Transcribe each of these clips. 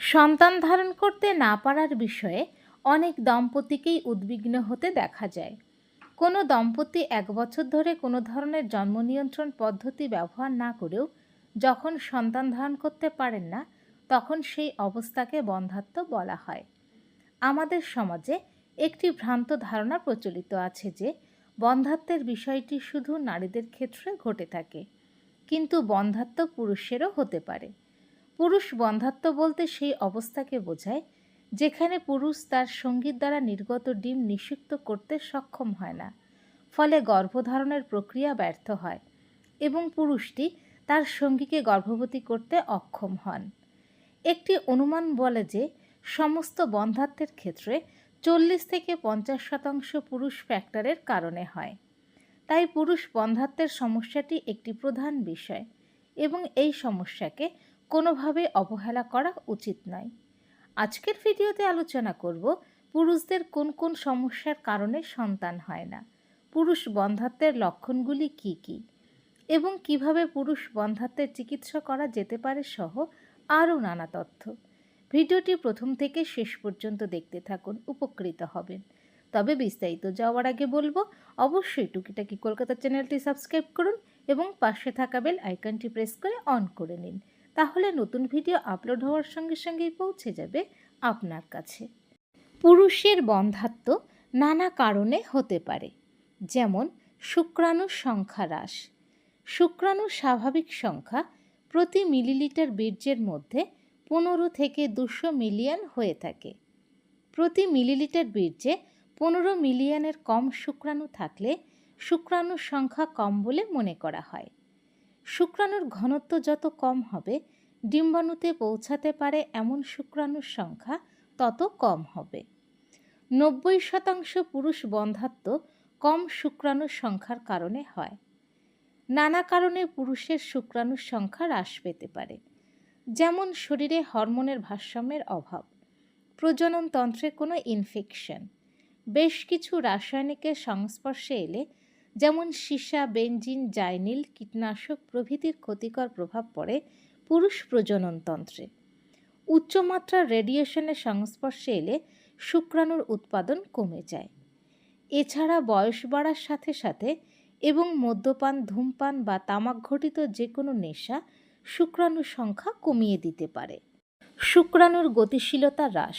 সন্তান ধারণ করতে না পারার বিষয়ে অনেক দম্পতিকেই উদ্বিগ্ন হতে দেখা যায়। কোনো দম্পতি এক বছর ধরে কোনো ধরনের জন্ম নিয়ন্ত্রণ পদ্ধতি ব্যবহার না করেও যখন সন্তান ধারণ করতে পারেন না, তখন সেই অবস্থাকে বন্ধাত্ম বলা হয়। আমাদের সমাজে একটি ভ্রান্ত ধারণা প্রচলিত আছে যে বন্ধাত্বের বিষয়টি শুধু নারীদের ক্ষেত্রে ঘটে থাকে। কিন্তু বন্ধাত্ম পুরুষেরও হতে পারে। পুরুষ বন্ধাত্ম বলতে সেই অবস্থাকে বোঝায়, যেখানে পুরুষ তার সঙ্গীর দ্বারা নির্গত ডিম নিষিক্ত করতে সক্ষম হয় না, ফলে গর্ভধারণের প্রক্রিয়া ব্যর্থ হয় এবং পুরুষটি তার সঙ্গীকে গর্ভবতী করতে অক্ষম হন। একটি অনুমান বলে যে, সমস্ত বন্ধাত্বের ক্ষেত্রে চল্লিশ থেকে পঞ্চাশ শতাংশ পুরুষ ফ্যাক্টরের কারণে হয়। তাই পুরুষ বন্ধাত্বের সমস্যাটি একটি প্রধান বিষয় এবং এই সমস্যাকে কোনোভাবে অবহেলা করা উচিত নয়। আজকের ভিডিওতে আলোচনা করব পুরুষদের কোন কোন সমস্যার কারণে সন্তান হয় না। পুরুষ বন্ধাত্বের লক্ষণগুলি কি কি? এবং কীভাবে পুরুষ বন্ধাত্বের চিকিৎসা করা যেতে পারে সহ আরও নানা তথ্য। ভিডিওটি প্রথম থেকে শেষ পর্যন্ত দেখতে থাকুন, উপকৃত হবেন। তবে বিস্তারিত যাওয়ার আগে বলব, অবশ্যই টুকিটাকি কলকাতা চ্যানেলটি সাবস্ক্রাইব করুন এবং পাশে থাকা বেল আইকনটি প্রেস করে অন করে নিন। তাহলে নতুন ভিডিও আপলোড হওয়ার সঙ্গে সঙ্গেই পৌঁছে যাবে আপনার কাছে। পুরুষের বন্ধাত্ম নানা কারণে হতে পারে, যেমন শুক্রাণুর সংখ্যা হ্রাস। শুক্রাণুর স্বাভাবিক সংখ্যা প্রতি মিলিলিটার বীর্যের মধ্যে পনেরো থেকে দুশো মিলিয়ন হয়ে থাকে। প্রতি মিলিলিটার বীর্যে পনেরো মিলিয়নের কম শুক্রাণু থাকলে শুক্রাণুর সংখ্যা কম বলে মনে করা হয়। শুক্রাণুর ঘনত্ব যত কম হবে, ডিম্বাণুতে পৌঁছাতে পারে এমন শুক্রাণুর সংখ্যা তত কম হবে। নব্বই শতাংশ পুরুষ বন্ধাত্ম কম শুক্রাণুর সংখ্যার কারণে হয়। নানা কারণে পুরুষের শুক্রাণুর সংখ্যা হ্রাস পেতে পারে। যেমন শরীরে হরমোনের ভারসাম্যের অভাব প্রজননতন্ত্রে কোনো ইনফেকশন বেশ কিছু রাসায়নিকের সংস্পর্শে এলে যেমন সীসা বেঞ্জিন জাইনিল কীটনাশক প্রভৃতির ক্ষতিকর প্রভাব পড়ে পুরুষ প্রজননতন্ত্রে উচ্চমাত্রার রেডিয়েশনের সংস্পর্শে এলে শুক্রাণুর উৎপাদন কমে যায়। এছাড়া বয়স বাড়ার সাথে সাথে এবং মদ্যপান, ধূমপান বা তামাক ঘটিত যে কোনো নেশা শুক্রাণুর সংখ্যা কমিয়ে দিতে পারে। শুক্রাণুর গতিশীলতা হ্রাস।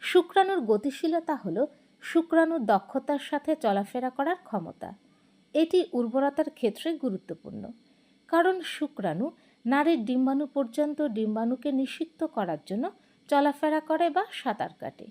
শুক্রাণুর গতিশীলতা হল শুক্রাণুর দক্ষতার সাথে চলাফেরা করার ক্ষমতা। এটি উর্বরতার ক্ষেত্রে গুরুত্বপূর্ণ, কারণ শুক্রাণু নারীর ডিম্বাণু পর্যন্ত ডিম্বাণুকে নিষিক্ত করার জন্য চলাফেরা করে বা সাঁতার কাটে।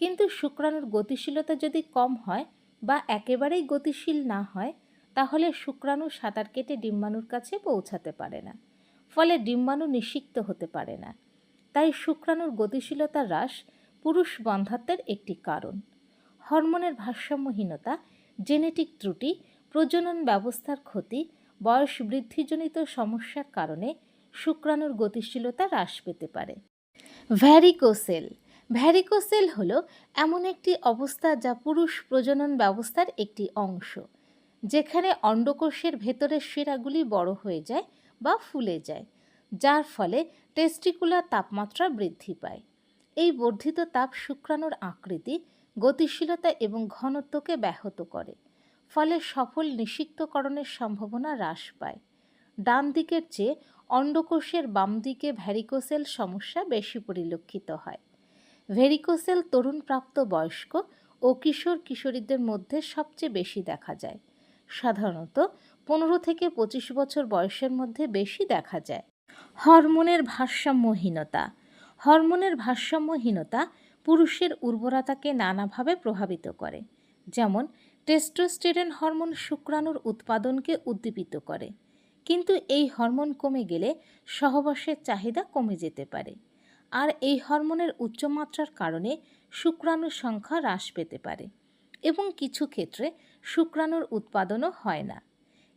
কিন্তু শুক্রাণুর গতিশীলতা যদি কম হয় বা একেবারেই গতিশীল না হয়, তাহলে শুক্রাণু সাঁতার কেটে ডিম্বাণুর কাছে পৌঁছাতে পারে না, ফলে ডিম্বাণু নিষিক্ত হতে পারে না। তাই শুক্রাণুর গতিশীলতা হ্রাস পুরুষ বন্ধাত্বের একটি কারণ। হরমোনের ভারসাম্যহীনতা, জেনেটিক ত্রুটি, প্রজনন ব্যবস্থার ক্ষতি, বয়স বৃদ্ধিজনিত সমস্যার কারণে শুক্রাণুর গতিশীলতা হ্রাস পেতে পারে। ভ্যারিকোসেল। ভ্যারিকোসেল হলো এমন একটি অবস্থা যা পুরুষ প্রজনন ব্যবস্থার একটি অংশ, যেখানে অন্ডকোষের ভেতরের শিরাগুলি বড় হয়ে যায় বা ফুলে যায়, যার ফলে টেস্টিকুলার তাপমাত্রা বৃদ্ধি পায়। এই বর্ধিত তাপ শুক্রাণুর আকৃতি গতিশীলতা এবং ঘনত্বকে ব্যাহত করে, ফলে সফল নিষিক্তকরণের সম্ভাবনা হ্রাস পায়। ডান দিকের চেয়ে অন্ডকোষের বাম দিকে ভ্যারিকোসেল সমস্যা বেশি পরিলক্ষিত হয়। ভেরিকোসেল তরুণ প্রাপ্ত বয়স্ক ও কিশোর কিশোরীদের মধ্যে সবচেয়ে বেশি দেখা যায়। সাধারণত পনেরো থেকে পঁচিশ বছর বয়সের মধ্যে বেশি দেখা যায়। হরমোনের ভারসাম্যহীনতা। হরমোনের ভারসাম্যহীনতা পুরুষের উর্বরতাকে নানাভাবে প্রভাবিত করে, যেমন টেস্টোস্টেরন হরমোন শুক্রাণুর উৎপাদনকে উদ্দীপিত করে। কিন্তু এই হরমোন কমে গেলে সহবাসের চাহিদা কমে যেতে পারে। আর এই হরমোনের উচ্চমাত্রার কারণে শুক্রাণুর সংখ্যা হ্রাস পেতে পারে এবং কিছু ক্ষেত্রে শুক্রাণুর উৎপাদনও হয় না।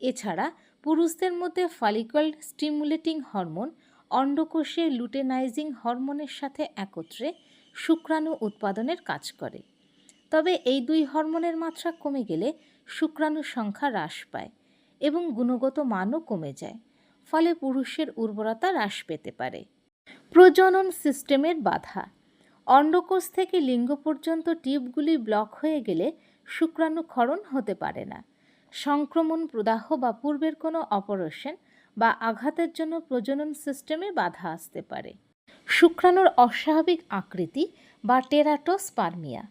এছাড়া পুরুষদের মধ্যে ফলিকল স্টিমুলেটিং হরমোন, অন্ডকোষে লুটেনাইজিং হরমোনের সাথে একত্রে শুক্রাণু উৎপাদনের কাজ করে। তবে এই দুই হরমোনের মাত্রা কমে গেলে শুক্রাণুর সংখ্যা হ্রাস পায় এবং গুণগত মানও কমে যায়, ফলে পুরুষের উর্বরতা হ্রাস পেতে পারে। প্রজনন সিস্টেমের বাধা। অন্ডকোষ থেকে লিঙ্গ পর্যন্ত টিপগুলি ব্লক হয়ে গেলে শুক্রাণু ক্ষরণ হতে পারে না। সংক্রমণ প্রদাহ বা পূর্বের কোনো অপারেশন বা আঘাতের জন্য প্রজনন সিস্টেমে বাধা আসতে পারে। শুক্রাণুর অস্বাভাবিক আকৃতি বা টেরাটোস্পার্মিয়া।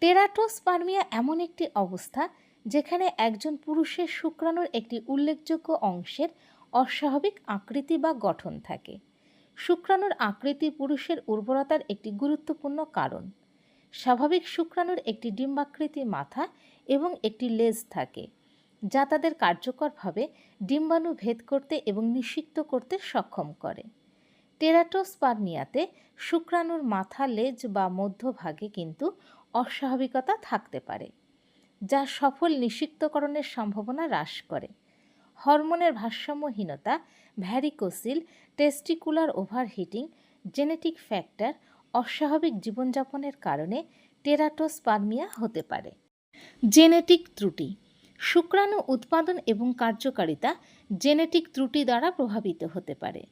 টেরাটোস্পার্মিয়া এমন একটি অবস্থা যেখানে একজন পুরুষের শুক্রাণুর একটি উল্লেখযোগ্য অংশের অস্বাভাবিক আকৃতি বা গঠন থাকে। শুক্রাণুর আকৃতি পুরুষের উর্বরতার একটি গুরুত্বপূর্ণ কারণ। স্বাভাবিক শুক্রাণুর একটি ডিম্বাকৃতি মাথা এবং একটি লেজ থাকে, যা তাদের কার্যকরভাবে ডিম্বাণু ভেদ করতে এবং নিষিক্ত করতে সক্ষম করে। টেরাটোস্পার্মিয়াতে শুক্রাণুর মাথা, লেজ বা মধ্যভাগে কিন্তু অস্বাভাবিকতা থাকতে পারে, যা সফল নিষিক্তকরণের সম্ভাবনা হ্রাস করে। হরমোনের ভারসাম্যহীনতা, varicocele, testicular overheating, genetic factor অস্বাভাবিক জীবনযাপনের কারণে টেরাটোস্পার্মিয়া হতে পারে। জেনেটিক ত্রুটি, শুক্রাণু উৎপাদন এবং কার্যকারিতা জেনেটিক ত্রুটি দ্বারা প্রভাবিত হতে পারে।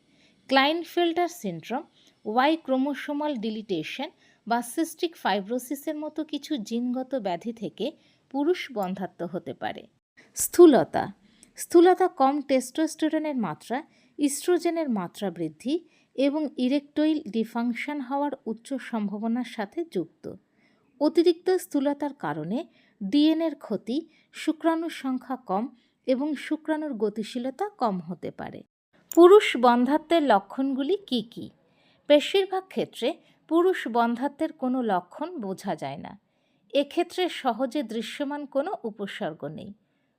Klinefelter syndrome Y chromosomal deletion বা সিস্টিক ফাইব্রোসিসের মতো কিছু জিনগত ব্যাধি থেকে পুরুষ বন্ধাত্ম হতে পারে। স্থূলতা স্থূলতা কম টেস্টোস্টেরনের মাত্রা ইস্ট্রোজেনের মাত্রা বৃদ্ধি এবং ইরেকটইল ডিফাংশন হওয়ার উচ্চ সম্ভাবনার সাথে যুক্ত। অতিরিক্ত স্থূলতার কারণে ডিএনএর ক্ষতি, শুক্রাণুর সংখ্যা কম এবং শুক্রাণুর গতিশীলতা কম হতে পারে। পুরুষ বন্ধাত্বের লক্ষণগুলি কি কি? বেশিরভাগ ক্ষেত্রে পুরুষ বন্ধাত্বের কোনো লক্ষণ বোঝা যায় না। এক্ষেত্রে সহজে দৃশ্যমান কোনো উপসর্গ নেই।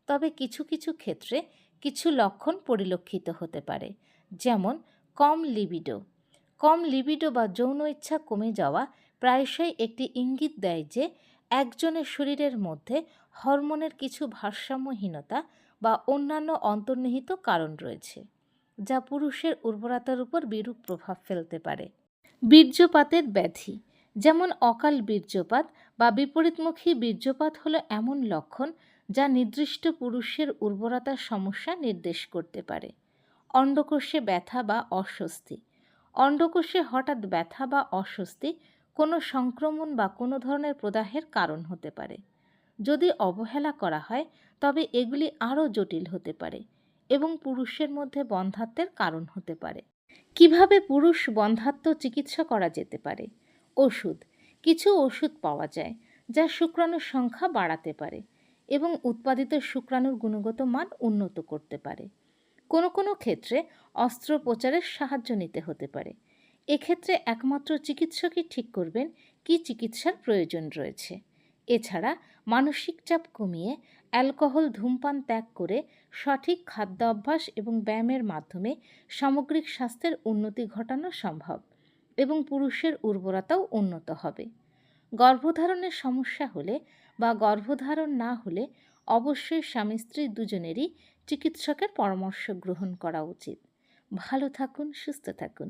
তবে কিছু কিছু ক্ষেত্রে কিছু লক্ষণ পরিলক্ষিত হতে পারে, যেমন কম লিবিডো। কম লিবিডো বা যৌন ইচ্ছা কমে যাওয়া প্রায়শই একটি ইঙ্গিত দেয় যে একজনের শরীরের মধ্যে হরমোনের কিছু ভারসাম্যহীনতা বা অন্যান্য অন্তর্নিহিত কারণ রয়েছে। যা পুরুষের উর্বরতার উপর বিরূপ প্রভাব ফেলতে পারে। বীর্যপাতের ব্যাধি, যেমন অকাল বীর্যপাত বা বিপরীতমুখী বীর্যপাত হলো এমন লক্ষণ যা নির্দিষ্ট পুরুষের উর্বরতার সমস্যা নির্দেশ করতে পারে। অন্ডকোষে ব্যথা বা অস্বস্তি, অন্ডকোষে হঠাৎ ব্যথা বা অস্বস্তি কোনো সংক্রমণ বা কোনো ধরনের প্রদাহের কারণ হতে পারে। যদি অবহেলা করা হয়, তবে এগুলি আরও জটিল হতে পারে। এবং পুরুষের মধ্যে বন্ধাত্বের কারণ হতে পারে। কীভাবে পুরুষ বন্ধাত্ব চিকিৎসা করা যেতে পারে? ওষুধ। কিছু ওষুধ পাওয়া যায়, যা শুক্রাণুর সংখ্যা বাড়াতে পারে এবং উৎপাদিত শুক্রাণুর গুণগত মান উন্নত করতে পারে। কোনো কোনো ক্ষেত্রে অস্ত্রোপচারের সাহায্য নিতে হতে পারে। এক্ষেত্রে একমাত্র চিকিৎসকই ঠিক করবেন কী চিকিৎসার প্রয়োজন রয়েছে। এছাড়া মানসিক চাপ কমিয়ে অ্যালকোহল ধূমপান ত্যাগ করে সঠিক খাদ্য অভ্যাস এবং ব্যায়ামের মাধ্যমে সামগ্রিক স্বাস্থ্যের উন্নতি ঘটানো সম্ভব এবং পুরুষের উর্বরতাও উন্নত হবে। গর্ভধারণের সমস্যা হলে বা গর্ভধারণ না হলে অবশ্যই স্বামী স্ত্রী দুজনেরই চিকিৎসকের পরামর্শ গ্রহণ করা উচিত। ভালো থাকুন, সুস্থ থাকুন।